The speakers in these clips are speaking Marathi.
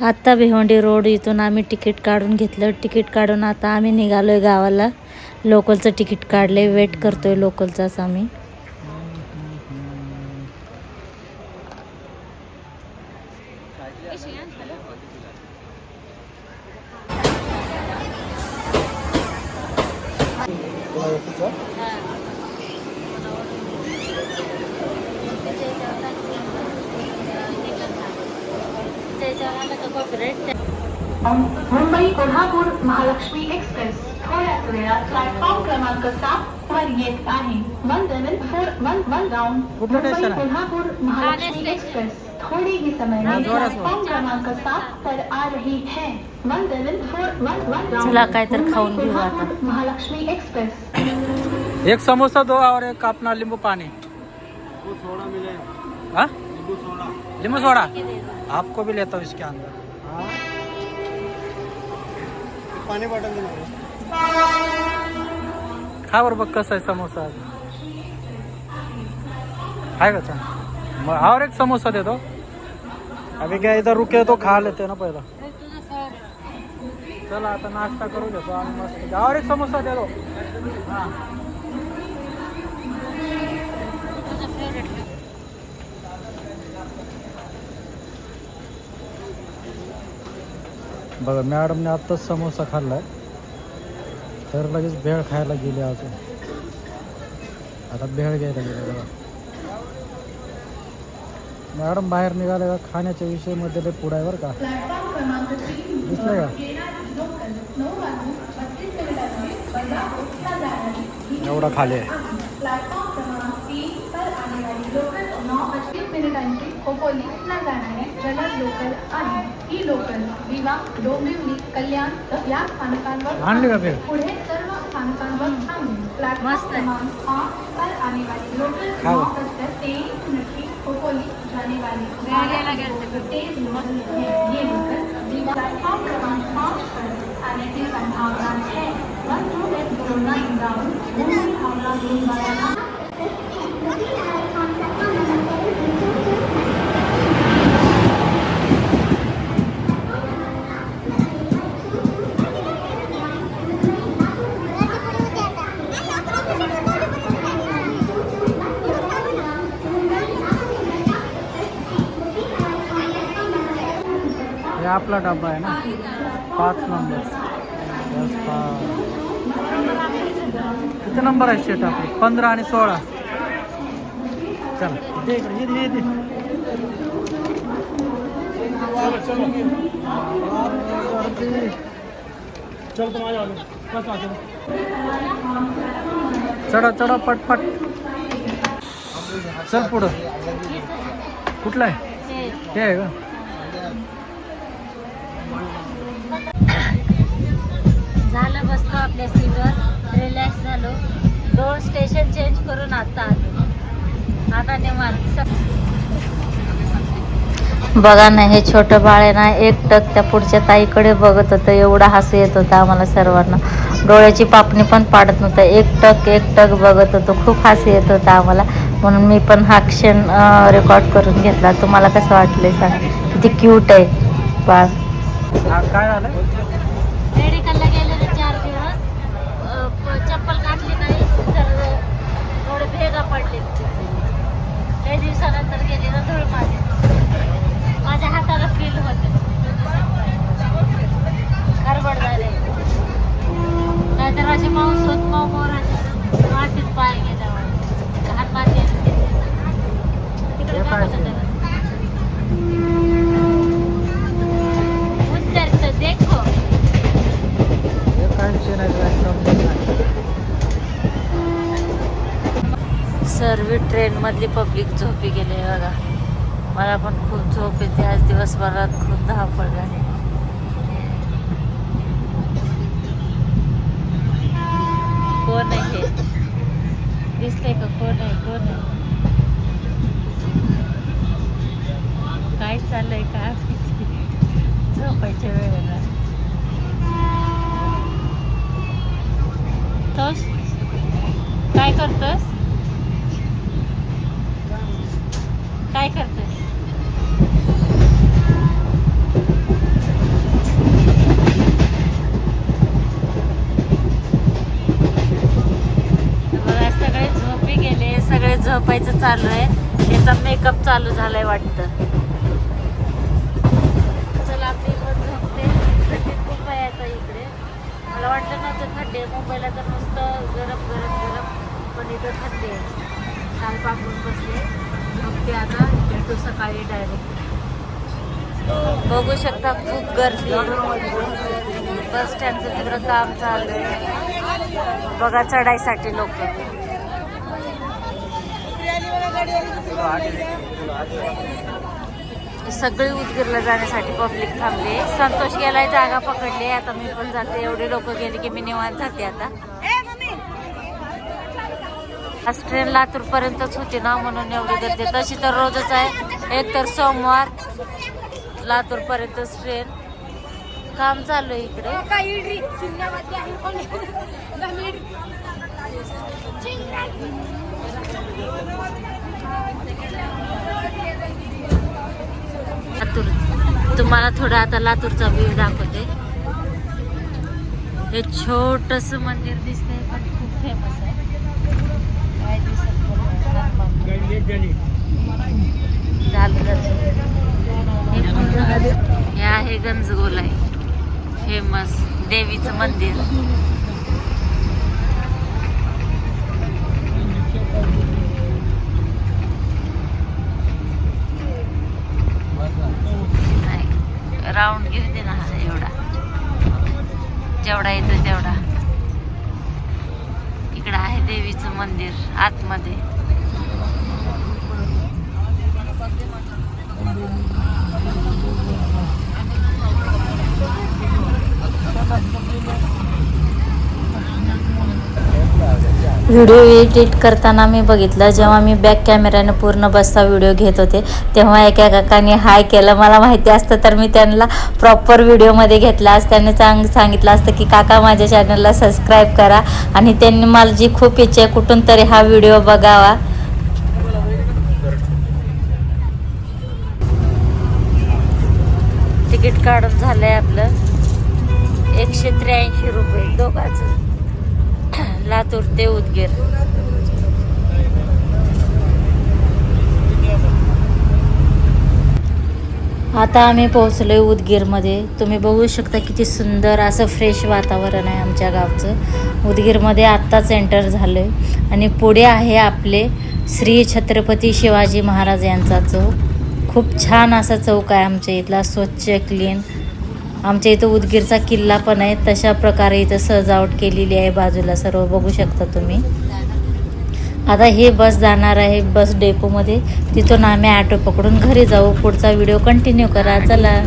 आत्ता भिवंडी रोड इथून आम्ही तिकीट काढून घेतलं. तिकीट काढून आता आम्ही निघालो आहे गावाला. लोकलचं तिकीट काढले. वेट करतोय लोकलचाच आम्ही. मुंबई कोल्हापूर महालक्ष्मी एक्सप्रेस. थोड्याच वेळात प्लॅटफॉर्म क्रमांक सात वर येत आहे. One seven four one one कुठलं मुंबई? कोल्हापुर महालक्ष्मी एक्सप्रेस. थोड़ी ही समय में प्लेटफॉर्म क्रमांक सात पर आ रही है. One seven four one one आता. कोल्हापूर महालक्ष्मी एक्सप्रेस. एक समोसा दो और एक अपना नींबू पानी. हाँ? नींबू सोडा. आपको भी लेता हूँ इसके अंदर। हाँ। पाणी बॉटल खा बरं बघ कसं आहे समोसा। आहे का छान मग और एक समोसा दे दो। अभी क्या इधर रुके तो खा लेते ना पहिला। चला आता नाश्ता करू देतो आणि मस्त। और एक समोसा दे दो। हां। बघा मॅडमने आत्ताच समोसा खाल्लाय. तर लगेच भेळ खायला गेली अजून. आता भेळ घ्यायला गेले बघा. मॅडम बाहेर निघाले का? खाण्याच्या विषयामध्ये ते पुढं आहे बरं का. दिसलं का? एवढा खाली आहे. मिनिटांची खोपोलीला जाणारी जलद लोकल आहे ही लोकल विवा डोंबिवली कल्याण या स्थानकांवर पुढे सर्व स्थानकांवर प्लॅटफॉर्म क्रमांक पाँच पर आने वाली लोकल खाओ. नौ तेईस मिनट खोपोली जाने वाली। तेज ये लोकल विवा प्लेटफॉर्म क्रमांक पाँच पर आने की संभावना है। One two eight round Mumbai Howrah Bhilwara हे आपला डबा आहे ना? पाच नंबर. किती नंबर आहे शेट आपले? पंधरा आणि सोळा. चला. दे इकडे, दे, चल चढा चढा पटपट. चल पुढं. कुठलं आहे? हे आहे का? झालं बसलो आपल्या सीटवर. रिलॅक्स झालो. दोन स्टेशन चेंज करून आता आलो. आता निवांत. बघा ना हे छोटं बाळ आहे ना एकटक त्या पुढच्या ताईकडे बघत होतं. एवढा हसू येत होता आम्हाला सर्वांना. डोळ्याची पापणी पण पाडत नव्हतं. एकटक एकटक बघत होतो. खूप हसू येत होतं आम्हाला. म्हणून मी पण हा क्षण रेकॉर्ड करून घेतला. तुम्हाला कसं वाटलं सांग. किती क्यूट आहे बाळ. हा काय झालं? मेडिकलला गेलेले चार दिवस. अ, चप्पल काढली नाही तर थोडे भेगा पडले. काही दिवसानंतर गेली ना धूळ माझे माझ्या हाताला फील होते. खरबड झाले. नाहीतर असे मांस होत माऊ माऊ वाटेत मातीत पाय गेले. ट्रेनमधली पब्लिक झोपी गेली बघा. मला पण खूप झोप येते. आज दिवसभरात खूप धावपळ झाली. कोण आहे हे? दिसतंय का? कोण आहे? कोण आहे? काय चाललंय? काय झोपायच्या वेळेला. तोस काय करतोस काय करतोय चालू आहे. त्याचा मेकअप चालू झालाय वाटतं. चला मी पण झोपते. थंडीत खूप आहे आता इकडे. मला वाटलं नव्हतं थंडी आहे. मुंबईला तर नुसतं गरम गरम गरम. पण इथं थंडी आहे. काल पाकडून बसले. झोपते आता. भेटू सकाळी डायरेक्ट बघू शकता खूप गर्दी बस स्टँडचं तिकडं काम चालू आहे. बघा चढाईसाठी लोक. सगळी उदगीरला जाण्यासाठी पब्लिक थांबली. संतोष गेलाय जागा पकडली. आता मी पण जाते. एवढे लोक गेले की मी निवांत जाते आता. आज ट्रेन लातूर पर्यंतच होती ना म्हणून एवढी गर्दी. तशी तर रोजच आहे. एक तर सोमवार लातूर पर्यंतच ट्रेन काम चालू आहे इकडे. लातूर. तुम्हाला थोडं आता लातूरचा व्ह्यू दाखवते. हे छोटस मंदिर दिसतंय पण खूप फेमस आहे. काय दिसत झालं हे हे आहे गंजगोलाई फेमस देवीचं मंदिर नाही राऊंड घेऊ दे ना हा एवढा जेवढा येतो तेवढा. इकडं आहे देवीचं मंदिर आतमध्ये. व्हिडिओ एडिट करताना मी बघितलं. जेव्हा मी बॅक कॅमेऱ्याने पूर्ण बसचा व्हिडिओ घेत होते तेव्हा एका काकाने हाय केलं. मला माहिती असतं तर मी त्यांना प्रॉपर व्हिडिओमध्ये घेतला. असं त्यांनी चांग सांगितलं असतं की काका माझ्या चॅनलला सबस्क्राईब करा आणि त्यांनी मला जी खूप इच्छा आहे कुठून तरी हा व्हिडिओ बघावा. तिकीट काढून झालंय आपलं. एकशे त्र्याऐंशी रुपये. दोघांचं. लातूर ते उदगीर आता आम्ही पोहोचलोय उदगीरमध्ये. तुम्ही बघू शकता किती सुंदर असं फ्रेश वातावरण आहे आमच्या गावचं. उदगीरमध्ये आत्ताच एंटर झालं आहे आणि पुढे आहे आपले श्री छत्रपती शिवाजी महाराज यांचा चौक. खूप छान असा चौक आहे आमच्या इथला. स्वच्छ क्लीन आमच्या इथं उदगीरचा किल्ला पण आहे. तशा प्रकारे इथं सजावट केलेली आहे बाजूला सर्व. बघू शकता तुम्ही. आता हे बस जाणार आहे बस डेपोमध्ये. तिथून आम्ही ॲटो पकडून घरी जाऊ. पुढचा व्हिडिओ कंटिन्यू करा. चला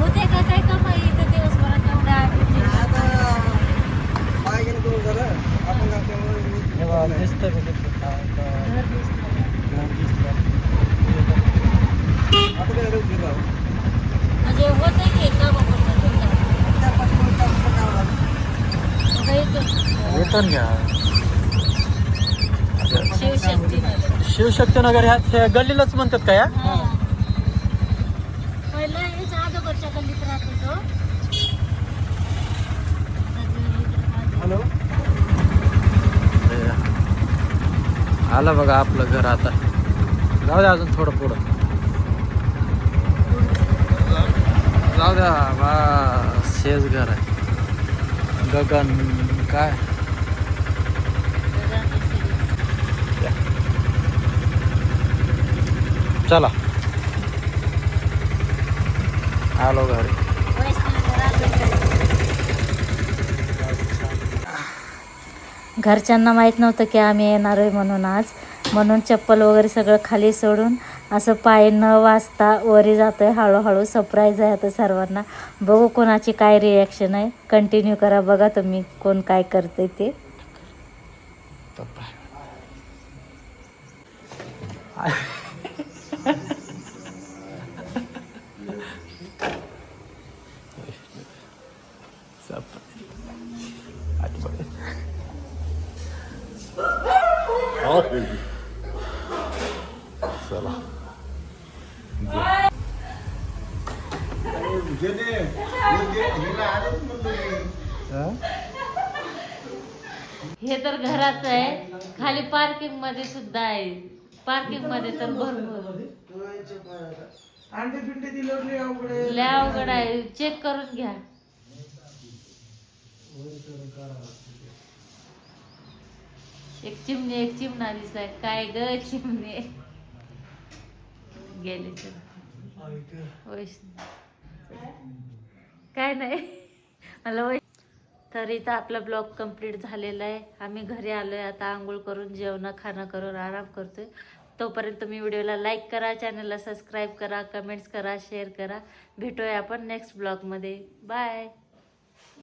होते का काय कमाई इथं दिवसभरात एवढ्या दिसतं का तिथं? काय- काय- घर दिसतं. घर दिसतं. म्हणजे होते की का वेतन घ्या शिवशक्ती नगर ह्या गल्लीलाच म्हणतात का या? पहिला गल्लीत हॅलो? आलं बघा आपलं घर आता. जाऊ द्या अजून थोडं पुढं. जाऊ द्या बा शेज घर आहे. गगन काय? चला. आलो घरी घरच्यांना माहीत नव्हतं की आम्ही येणार आहे म्हणून आज. म्हणून चप्पल वगैरे सगळं खाली सोडून असं पाय न वाजता वरी जातो आहे हळूहळू सरप्राईज आहे आता सर्वांना. बघू कोणाची काय रिॲक्शन आहे. कंटिन्यू करा. बघा तुम्ही कोण काय करते ते. चला हे तर घरात आहे. खाली पार्किंगमध्ये सुद्धा आहे. पार्किंगमध्ये तर भरपूर. लय अवघड आहे. चेक करून घ्या. एक चिमणी एक चिमणा दिसाय काय ग चिमणे? गेले तर वैष्णव. काय नाही. मला वै तर इथं आपला ब्लॉग कंप्लीट झालेला आहे. आम्ही घरी आलोय. आता आंघोळ करून जेवण खाणं करून आराम करतोय. तोपर्यंत तुम्ही व्हिडिओला लाईक करा चॅनलला सबस्क्राईब करा कमेंट्स करा शेअर करा. भेटूया आपण नेक्स्ट ब्लॉगमध्ये बाय